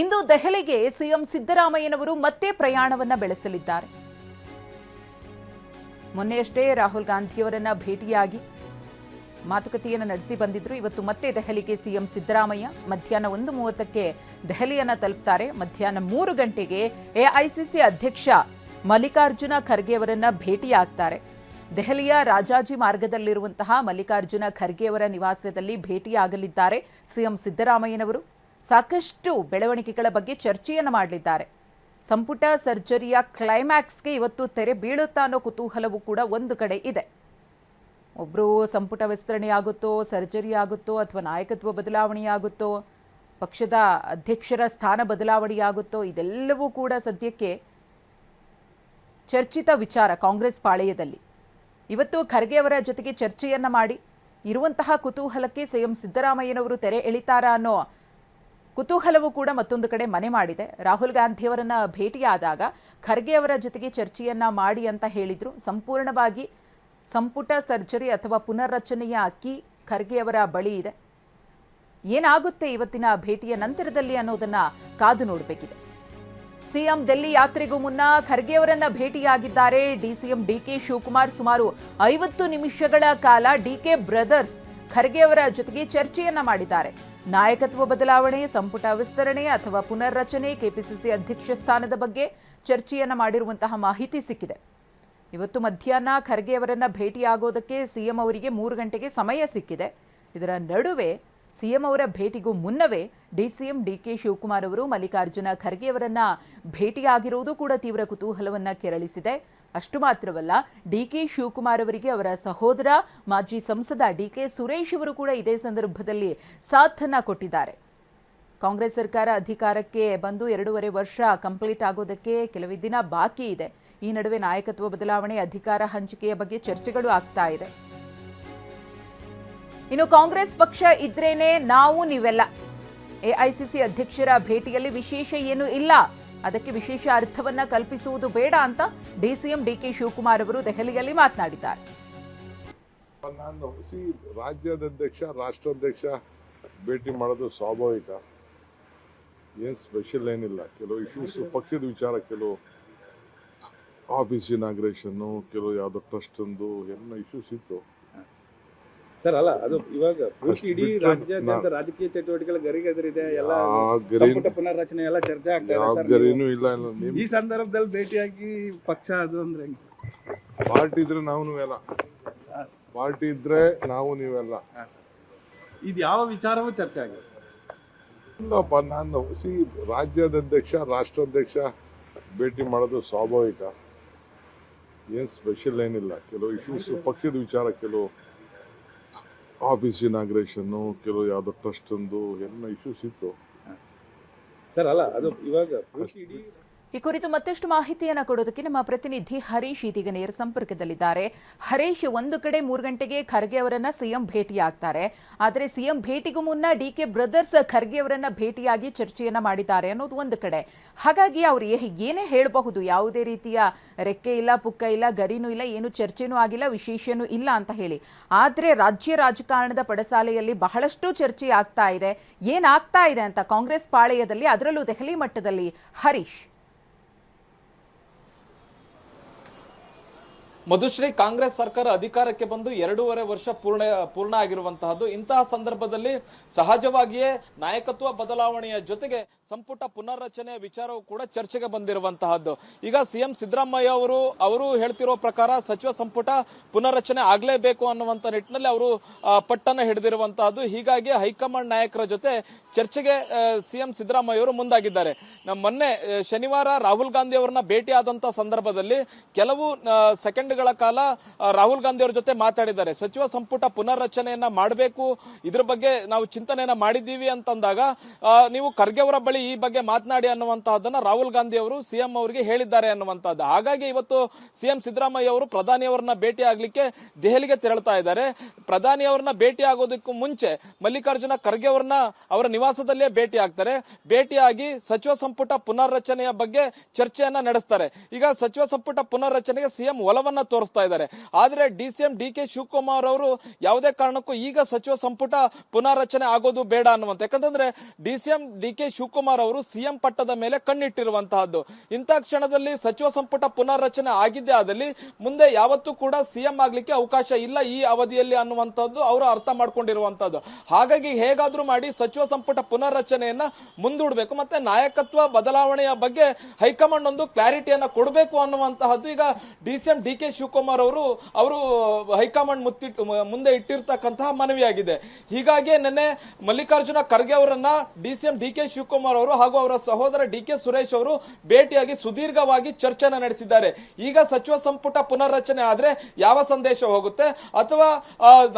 ಇಂದು ದೆಹಲಿಗೆ ಸಿಎಂ ಸಿದ್ದರಾಮಯ್ಯನವರು ಮತ್ತೆ ಪ್ರಯಾಣವನ್ನ ಬೆಳೆಸಲಿದ್ದಾರೆ. ಮೊನ್ನೆಯಷ್ಟೇ ರಾಹುಲ್ ಗಾಂಧಿಯವರನ್ನ ಭೇಟಿಯಾಗಿ ಮಾತುಕತೆಯನ್ನು ನಡೆಸಿ ಬಂದಿದ್ರು. ಇವತ್ತು ಮತ್ತೆ ದೆಹಲಿಗೆ ಸಿಎಂ ಸಿದ್ದರಾಮಯ್ಯ ಮಧ್ಯಾಹ್ನ ಒಂದು ಮೂವತ್ತಕ್ಕೆ ದೆಹಲಿಯನ್ನು ತಲುಪ್ತಾರೆ. ಮಧ್ಯಾಹ್ನ ಮೂರು ಗಂಟೆಗೆ ಎಐಸಿಸಿ ಅಧ್ಯಕ್ಷ ಮಲ್ಲಿಕಾರ್ಜುನ ಖರ್ಗೆ ಅವರನ್ನ ಭೇಟಿಯಾಗ್ತಾರೆ. ದೆಹಲಿಯ ರಾಜಾಜಿ ಮಾರ್ಗದಲ್ಲಿರುವಂತಹ ಮಲ್ಲಿಕಾರ್ಜುನ ಖರ್ಗೆ ಅವರ ನಿವಾಸದಲ್ಲಿ ಭೇಟಿಯಾಗಲಿದ್ದಾರೆ ಸಿಎಂ ಸಿದ್ದರಾಮಯ್ಯನವರು. ಸಾಕಷ್ಟು ಬೆಳವಣಿಗೆಗಳ ಬಗ್ಗೆ ಚರ್ಚೆಯನ್ನು ಮಾಡಲಿದ್ದಾರೆ. ಸಂಪುಟ ಸರ್ಜರಿಯ ಕ್ಲೈಮ್ಯಾಕ್ಸ್ಗೆ ಇವತ್ತು ತೆರೆ ಬೀಳುತ್ತಾ ಅನ್ನೋ ಕುತೂಹಲವೂ ಕೂಡ ಒಂದು ಕಡೆ ಇದೆ. ಒಬ್ಬರು ಸಂಪುಟ ವಿಸ್ತರಣೆ ಆಗುತ್ತೋ, ಸರ್ಜರಿ ಆಗುತ್ತೋ, ಅಥವಾ ನಾಯಕತ್ವ ಬದಲಾವಣೆಯಾಗುತ್ತೋ ಪಕ್ಷದ ಅಧ್ಯಕ್ಷರ ಸ್ಥಾನ ಬದಲಾವಣೆಯಾಗುತ್ತೋ ಇದೆಲ್ಲವೂ ಕೂಡ ಸದ್ಯಕ್ಕೆ ಚರ್ಚಿತ ವಿಚಾರ ಕಾಂಗ್ರೆಸ್ ಪಾಳೆಯದಲ್ಲಿ. ಇವತ್ತು ಖರ್ಗೆ ಅವರ ಜೊತೆಗೆ ಚರ್ಚೆಯನ್ನ ಮಾಡಿ, ಇರುವಂತಹ ಕುತೂಹಲಕ್ಕೆ ಸಿಎಂ ಸಿದ್ದರಾಮಯ್ಯನವರು ತೆರೆ ಎಳಿತಾರಾ ಅನ್ನೋ ಕುತೂಹಲವೂ ಕೂಡ ಮತ್ತೊಂದು ಕಡೆ ಮನೆ ಮಾಡಿದೆ. ರಾಹುಲ್ ಗಾಂಧಿಯವರನ್ನ ಭೇಟಿಯಾದಾಗ ಖರ್ಗೆ ಅವರ ಜೊತೆಗೆ ಚರ್ಚೆಯನ್ನ ಮಾಡಿ ಅಂತ ಹೇಳಿದ್ರು. ಸಂಪೂರ್ಣವಾಗಿ ಸಂಪುಟ ಸರ್ಜರಿ ಅಥವಾ ಪುನರ್ರಚನೆಯ ಅಕ್ಕಿ ಖರ್ಗೆ ಅವರ ಬಳಿ ಇದೆ. ಏನಾಗುತ್ತೆ ಇವತ್ತಿನ ಭೇಟಿಯ ನಂತರದಲ್ಲಿ ಅನ್ನೋದನ್ನ ಕಾದು ನೋಡಬೇಕಿದೆ. ಸಿಎಂ ಡೆಲ್ಲಿ ಯಾತ್ರೆಗೂ ಮುನ್ನ ಖರ್ಗೆ ಅವರನ್ನ ಭೇಟಿಯಾಗಿದ್ದಾರೆ. ಡಿಸಿಎಂ ಡಿಕೆ ಶಿವಕುಮಾರ್ ಸುಮಾರು ಐವತ್ತು ನಿಮಿಷಗಳ ಕಾಲ ಡಿಕೆ ಬ್ರದರ್ಸ್ ಖರ್ಗೆ ಅವರ ಜೊತೆಗೆ ಚರ್ಚೆಯನ್ನ ಮಾಡಿದ್ದಾರೆ. ನಾಯಕತ್ವ ಬದಲಾವಣೆ, ಸಂಪುಟ ವಿಸ್ತರಣೆ ಅಥವಾ ಪುನರ್ರಚನೆ ಕೆಪಿಸಿಸಿ ಅಧ್ಯಕ್ಷ ಸ್ಥಾನದ ಬಗ್ಗೆ ಚರ್ಚೆಯನ್ನು ಮಾಡಿರುವಂತಹ ಮಾಹಿತಿ ಸಿಕ್ಕಿದೆ. ಇವತ್ತು ಮಧ್ಯಾಹ್ನ ಖರ್ಗೆ ಅವರನ್ನು ಭೇಟಿಯಾಗೋದಕ್ಕೆ ಸಿಎಂ ಅವರಿಗೆ ಮೂರು ಗಂಟೆಗೆ ಸಮಯ ಸಿಕ್ಕಿದೆ. ಇದರ ನಡುವೆ ಸಿಎಂ ಅವರ ಭೇಟಿಗೂ ಮುನ್ನವೇ ಡಿಸಿಎಂ ಡಿಕೆ ಶಿವಕುಮಾರ್ ಅವರು ಮಲ್ಲಿಕಾರ್ಜುನ ಖರ್ಗೆ ಅವರನ್ನ ಭೇಟಿಯಾಗಿರುವುದು ಕೂಡ ತೀವ್ರ ಕುತೂಹಲವನ್ನ ಕೆರಳಿಸಿದೆ. ಅಷ್ಟು ಮಾತ್ರವಲ್ಲ, ಡಿಕೆ ಶಿವಕುಮಾರ್ ಅವರಿಗೆ ಅವರ ಸಹೋದರ, ಮಾಜಿ ಸಂಸದ ಡಿಕೆ ಸುರೇಶ್ ಅವರು ಕೂಡ ಇದೇ ಸಂದರ್ಭದಲ್ಲಿ ಸಾಥನ್ನ ಕೊಟ್ಟಿದ್ದಾರೆ. ಕಾಂಗ್ರೆಸ್ ಸರ್ಕಾರ ಅಧಿಕಾರಕ್ಕೆ ಬಂದು ಎರಡೂವರೆ ವರ್ಷ ಕಂಪ್ಲೀಟ್ ಆಗೋದಕ್ಕೆ ಕೆಲವೇ ದಿನ ಬಾಕಿ ಇದೆ. ಈ ನಡುವೆ ನಾಯಕತ್ವ ಬದಲಾವಣೆ, ಅಧಿಕಾರ ಹಂಚಿಕೆಯ ಬಗ್ಗೆ ಚರ್ಚೆಗಳು ಆಗ್ತಾ ಇದೆ. ಇನ್ನು ಕಾಂಗ್ರೆಸ್ ಪಕ್ಷ ಇದ್ರೇನೆ ನಾವು ನೀವೆಲ್ಲ. ಎಐಸಿಸಿ ಅಧ್ಯಕ್ಷರ ಭೇಟಿಯಲ್ಲಿ ವಿಶೇಷ ಏನೂ ಇಲ್ಲ. ಅದಕ್ಕೆ ವಿಶೇಷ ಅರ್ಥವನ್ನ ಕಲ್ಪಿಸುವುದು ಬೇಡ ಅಂತ ಡಿಸಿಎಂ ಡಿಕೆ ಶಿವಕುಮಾರ್ ಅವರು ದೆಹಲಿಯಲ್ಲಿ ಮಾತನಾಡಿದ್ದಾರೆ. ನಾನು ರಾಜ್ಯಾಧ್ಯಕ್ಷ ರಾಷ್ಟ್ರಾಧ್ಯಕ್ಷ ಭೇಟಿ ಮಾಡೋದು ಸ್ವಾಭಾವಿಕ. ಏನು ಸ್ಪೆಷಲ್ ಏನಿಲ್ಲ. ಕೆಲವು ಇಶ್ಯೂಸ್ ಪಕ್ಷದ ವಿಚಾರ, ಕೆಲವು ಆಫೀಸ್ ಇನಾಗ್ರೇಷನ್ನು ಕೆಲವು ಯಾವುದೋ ಟ್ರಸ್ಟ್ ಎಲ್ಲ ಇಶ್ಯೂಸ್ ಇತ್ತು. ಸರ್ ಅಲ್ಲ ಅದು ಇವಾಗ ಪೂರ್ತಿ ಇಡೀ ರಾಜ್ಯಾದ್ಯಂತ ರಾಜಕೀಯ ಚಟುವಟಿಕೆಗಳ ಗರಿಗೆದರಿದೆ ಎಲ್ಲ ಸಂಪುಟ ಪುನರ್ರಚನೆ ಎಲ್ಲ ಚರ್ಚೆ ಆಗ್ತಾ ಇದೆ ಸರ್ ಇಲ್ಲ ಈ ಸಂದರ್ಭದಲ್ಲಿ ಭೇಟಿಯಾಗಿ ಪಕ್ಷ ಅದು ಅಂದ್ರೆ ಹೆಂಗೆ? ಪಾರ್ಟಿ ಇದ್ರೆ ನಾವು ನೀವೆಲ್ಲ. ಪಾರ್ಟಿ ಇದ್ರೆ ನಾವು ನೀವೆಲ್ಲ. ಇದು ಯಾವ ವಿಚಾರವೂ ಚರ್ಚೆ ಆಗಿದೆ ಇಲ್ಲಪ್ಪ ನಾನು ಸಿ ರಾಜ್ಯದ ಅಧ್ಯಕ್ಷ ರಾಷ್ಟ್ರಾಧ್ಯಕ್ಷ ಭೇಟಿ ಮಾಡೋದು ಸ್ವಾಭಾವಿಕ. ಏನ್ ಸ್ಪೆಷಲ್ ಏನಿಲ್ಲ. ಕೆಲವು ಇಶ್ಯೂಸ್ ಪಕ್ಷದ ವಿಚಾರ ಕೆಲವು ಆಫೀಸ್ ಇನಾಗ್ರೇಷನ್ನು ಕೆಲವು ಯಾವುದೋ ಟ್ರಸ್ಟ್ ಎಲ್ಲ ಇಶ್ಯೂಸ್ ಇತ್ತು. ಸರ್ ಅಲ್ಲ ಅದು ಇವಾಗ ಈ ಕುರಿತು ಮತ್ತಷ್ಟು ಮಾಹಿತಿಯನ್ನು ಕೊಡೋದಕ್ಕೆ ನಮ್ಮ ಪ್ರತಿನಿಧಿ ಹರೀಶ್ ಇದೀಗ ನೇರ ಸಂಪರ್ಕದಲ್ಲಿದ್ದಾರೆ. ಹರೀಶ್, ಒಂದು ಕಡೆ ಮೂರು ಗಂಟೆಗೆ ಖರ್ಗೆ ಅವರನ್ನ ಸಿಎಂ ಭೇಟಿಯಾಗ್ತಾರೆ. ಆದರೆ ಸಿಎಂ ಭೇಟಿಗೂ ಮುನ್ನ ಡಿ ಕೆ ಬ್ರದರ್ಸ್ ಖರ್ಗೆ ಅವರನ್ನ ಭೇಟಿಯಾಗಿ ಚರ್ಚೆಯನ್ನ ಮಾಡಿದ್ದಾರೆ ಅನ್ನೋದು ಒಂದು ಕಡೆ. ಹಾಗಾಗಿ ಅವರು ಏನೇ ಹೇಳಬಹುದು, ಯಾವುದೇ ರೀತಿಯ ರೆಕ್ಕೆ ಇಲ್ಲ, ಪುಕ್ಕ ಇಲ್ಲ, ಗರಿನೂ ಇಲ್ಲ, ಏನು ಚರ್ಚೆನೂ ಆಗಿಲ್ಲ, ವಿಶೇಷನೂ ಇಲ್ಲ ಅಂತ ಹೇಳಿ. ಆದರೆ ರಾಜ್ಯ ರಾಜಕಾರಣದ ಪಡಸಾಲೆಯಲ್ಲಿ ಬಹಳಷ್ಟು ಚರ್ಚೆ ಆಗ್ತಾ ಇದೆ. ಏನಾಗ್ತಾ ಇದೆ ಅಂತ ಕಾಂಗ್ರೆಸ್ ಪಾಳೆಯದಲ್ಲಿ, ಅದರಲ್ಲೂ ದೆಹಲಿ ಮಟ್ಟದಲ್ಲಿ ಹರೀಶ್. ಮಧುಶ್ರೀ ಕಾಂಗ್ರೆಸ್ ಸರ್ಕಾರ ಅಧಿಕಾರಕ್ಕೆ ಬಂದು ಎರಡೂವರೆ ವರ್ಷ ಪೂರ್ಣ ಪೂರ್ಣ ಆಗಿರುವಂತಹದ್ದು. ಇಂತಹ ಸಂದರ್ಭದಲ್ಲಿ ಸಹಜವಾಗಿಯೇ ನಾಯಕತ್ವ ಬದಲಾವಣೆಯ ಜೊತೆಗೆ ಸಂಪುಟ ಪುನರ್ರಚನೆಯ ವಿಚಾರವೂ ಕೂಡ ಚರ್ಚೆಗೆ ಬಂದಿರುವಂತಹದ್ದು. ಈಗ ಸಿಎಂ ಸಿದ್ದರಾಮಯ್ಯ ಅವರು ಅವರು ಹೇಳ್ತಿರೋ ಪ್ರಕಾರ ಸಚಿವ ಸಂಪುಟ ಪುನರ್ರಚನೆ ಆಗಲೇಬೇಕು ಅನ್ನುವಂಥ ನಿಟ್ಟಿನಲ್ಲಿ ಅವರು ಪಟ್ಟನ್ನು ಹಿಡಿದಿರುವಂತಹದ್ದು. ಹೀಗಾಗಿ ಹೈಕಮಾಂಡ್ ನಾಯಕರ ಜೊತೆ ಚರ್ಚೆಗೆ ಸಿಎಂ ಸಿದ್ದರಾಮಯ್ಯ ಅವರು ಮುಂದಾಗಿದ್ದಾರೆ. ಮೊನ್ನೆ ಶನಿವಾರ ರಾಹುಲ್ ಗಾಂಧಿ ಅವರನ್ನ ಭೇಟಿ ಸಂದರ್ಭದಲ್ಲಿ ಕೆಲವು ಆ, ಕಾಲ ರಾಹುಲ್ ಗಾಂಧಿ ಅವರ ಜೊತೆ ಮಾತಾಡಿದ್ದಾರೆ. ಸಚಿವ ಸಂಪುಟ ಪುನರ್ರಚನೆಯನ್ನ ಮಾಡಬೇಕು, ಇದ್ರ ಬಗ್ಗೆ ನಾವು ಚಿಂತನೆಯನ್ನ ಮಾಡಿದ್ದೀವಿ ಅಂತಂದಾಗ ನೀವು ಖರ್ಗೆ ಅವರ ಬಳಿ ಈ ಬಗ್ಗೆ ಮಾತನಾಡಿ ಅನ್ನುವಂತಹದನ್ನ ರಾಹುಲ್ ಗಾಂಧಿ ಅವರು ಸಿಎಂ ಅವರಿಗೆ ಹೇಳಿದ್ದಾರೆ ಅನ್ನುವಂತಹದ್ದು. ಹಾಗಾಗಿ ಇವತ್ತು ಸಿಎಂ ಸಿದ್ದರಾಮಯ್ಯ ಅವರು ಪ್ರಧಾನಿ ಅವರನ್ನ ಭೇಟಿ ಆಗ್ಲಿಕ್ಕೆ ದೆಹಲಿಗೆ ತೆರಳ್ತಾ ಇದ್ದಾರೆ. ಪ್ರಧಾನಿ ಅವರನ್ನ ಭೇಟಿ ಆಗೋದಕ್ಕೂ ಮುಂಚೆ ಮಲ್ಲಿಕಾರ್ಜುನ ಖರ್ಗೆ ಅವರನ್ನ ಅವರ ನಿವಾಸದಲ್ಲೇ ಭೇಟಿ ಆಗ್ತಾರೆ. ಭೇಟಿಯಾಗಿ ಸಚಿವ ಸಂಪುಟ ಪುನರ್ರಚನೆಯ ಬಗ್ಗೆ ಚರ್ಚೆಯನ್ನ ನಡೆಸ್ತಾರೆ. ಈಗ ಸಚಿವ ಸಂಪುಟ ಪುನರ್ರಚನೆಗೆ ಸಿಎಂ ಒಲವನ್ನ ತೋರಿಸ್ತಾ ಇದ್ದಾರೆ. ಆದರೆ D C M D K Shivakumar ಅವರು ಯಾವುದೇ ಕಾರಣಕ್ಕೂ ಈಗ ಸಚಿವ ಸಂಪುಟ ಪುನಾರಚನೆ ಆಗೋದು ಬೇಡ ಅನ್ನುವಂತ. ಯಾಕಂತಂದ್ರೆ D C M D K Shivakumar ಅವರು ಸಿಎಂ ಪಟ್ಟದ ಮೇಲೆ ಕಣ್ಣಿಟ್ಟಿರುವಂತಹದ್ದು. ಇಂಥ ಕ್ಷಣದಲ್ಲಿ ಸಚಿವ ಸಂಪುಟ ಪುನಾರಚನೆ ಆಗಿದ್ದೇ ಆದಲ್ಲಿ ಮುಂದೆ ಯಾವತ್ತೂ ಕೂಡ ಸಿಎಂ ಆಗ್ಲಿಕ್ಕೆ ಅವಕಾಶ ಇಲ್ಲ ಈ ಅವಧಿಯಲ್ಲಿ ಅನ್ನುವಂಥದ್ದು ಅವರು ಅರ್ಥ ಮಾಡ್ಕೊಂಡಿರುವಂತಹದ್ದು. ಹಾಗಾಗಿ ಹೇಗಾದ್ರೂ ಮಾಡಿ ಸಚಿವ ಸಂಪುಟ ಪುನರ್ರಚನೆಯನ್ನ ಮುಂದೂಡಬೇಕು. ಮತ್ತೆ ನಾಯಕತ್ವ ಬದಲಾವಣೆಯ ಬಗ್ಗೆ ಹೈಕಮಾಂಡ್ ಒಂದು ಕ್ಲಾರಿಟಿಯನ್ನ ಕೊಡಬೇಕು ಅನ್ನುವಂತಹದ್ದು ಈಗ D C M D K Shivakumar ಅವರು ಅವರು ಹೈಕಮಾಂಡ್ ಮುತ್ತಿಟ್ಟು ಮುಂದೆ ಇಟ್ಟಿರ್ತಕ್ಕಂತಹ ಮನವಿಯಾಗಿದೆ. ಹೀಗಾಗಿ ನಿನ್ನೆ ಮಲ್ಲಿಕಾರ್ಜುನ ಖರ್ಗೆ ಅವರನ್ನ D C M D K Shivakumar ಅವರು ಹಾಗೂ ಅವರ ಸಹೋದರ ಡಿ ಕೆ ಸುರೇಶ್ ಅವರು ಭೇಟಿಯಾಗಿ ಸುದೀರ್ಘವಾಗಿ ಚರ್ಚೆನ ನಡೆಸಿದ್ದಾರೆ. ಈಗ ಸಚಿವ ಸಂಪುಟ ಪುನರ್ರಚನೆ ಆದ್ರೆ ಯಾವ ಸಂದೇಶ ಹೋಗುತ್ತೆ? ಅಥವಾ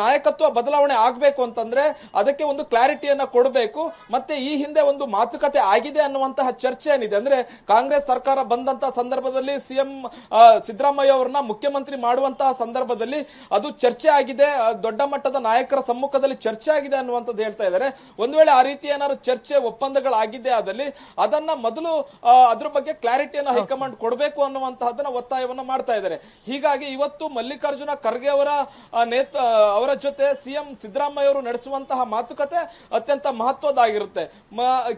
ನಾಯಕತ್ವ ಬದಲಾವಣೆ ಆಗ್ಬೇಕು ಅಂತಂದ್ರೆ ಅದಕ್ಕೆ ಒಂದು ಕ್ಲಾರಿಟಿಯನ್ನ ಕೊಡಬೇಕು, ಮತ್ತೆ ಈ ಹಿಂದೆ ಒಂದು ಮಾತುಕತೆ ಆಗಿದೆ ಅನ್ನುವಂತಹ ಚರ್ಚೆ ಏನಿದೆ? ಅಂದ್ರೆ ಕಾಂಗ್ರೆಸ್ ಸರ್ಕಾರ ಬಂದಂತಹ ಸಂದರ್ಭದಲ್ಲಿ ಸಿಎಂ ಸಿದ್ದರಾಮಯ್ಯ ಅವರನ್ನ ಮುಖ್ಯಮಂತ್ರಿ ಮಾಡುವಂತಹ ಸಂದರ್ಭದಲ್ಲಿ ಅದು ಚರ್ಚೆ ಆಗಿದೆ ದೊಡ್ಡ ಮಟ್ಟದ ನಾಯಕರ ಸಮ್ಮುಖದಲ್ಲಿ ಚರ್ಚೆ ಆಗಿದೆ ಅನ್ನುವಂಥದ್ದು ಹೇಳ್ತಾ ಇದ್ದಾರೆ. ಒಂದು ವೇಳೆ ಆ ರೀತಿ ಏನಾದ್ರು ಚರ್ಚೆ ಒಪ್ಪಂದಗಳಾಗಿದೆ ಆದಲ್ಲಿ ಅದನ್ನ ಮೊದಲು ಅದ್ರ ಬಗ್ಗೆ ಕ್ಲಾರಿಟಿಯನ್ನು ಹೈಕಮಾಂಡ್ ಕೊಡಬೇಕು ಅನ್ನುವಂತಹದನ್ನ ಒತ್ತಾಯವನ್ನ ಮಾಡ್ತಾ ಇದ್ದಾರೆ. ಹೀಗಾಗಿ ಇವತ್ತು ಮಲ್ಲಿಕಾರ್ಜುನ ಖರ್ಗೆ ಅವರ ನೇತ ಅವರ ಜೊತೆ ಸಿಎಂ ಸಿದ್ದರಾಮಯ್ಯ ಅವರು ನಡೆಸುವಂತಹ ಮಾತುಕತೆ ಅತ್ಯಂತ ಮಹತ್ವದಾಗಿರುತ್ತೆ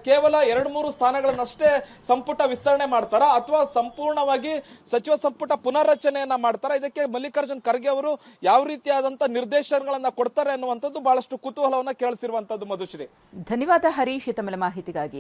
ಕೇವಲ ಎರಡು ಮೂರು ಸ್ಥಾನಗಳನ್ನಷ್ಟೇ ಸಂಪುಟ ವಿಸ್ತರಣೆ ಮಾಡ್ತಾರ ಅಥವಾ ಸಂಪೂರ್ಣವಾಗಿ ಸಚಿವ ಸಂಪುಟ ಪುನರ್ರಚನೆಯನ್ನ ಮಾಡ್ತಾರ ಇದಕ್ಕೆ ಮಲ್ಲಿಕಾರ್ಜುನ್ ಖರ್ಗೆ ಅವರು ಯಾವ ರೀತಿಯಾದಂತಹ ನಿರ್ದೇಶನಗಳನ್ನ ಕೊಡ್ತಾರೆ ಅನ್ನುವಂಥದ್ದು ಬಹಳಷ್ಟು ಕುತೂಹಲವನ್ನ ಕೇಳಿಸಿರುವಂತದ್ದು ಮಧುಶ್ರೀ. ಧನ್ಯವಾದ ಹರೀಶ್ ತಮ್ಮ ಮಾಹಿತಿಗಾಗಿ.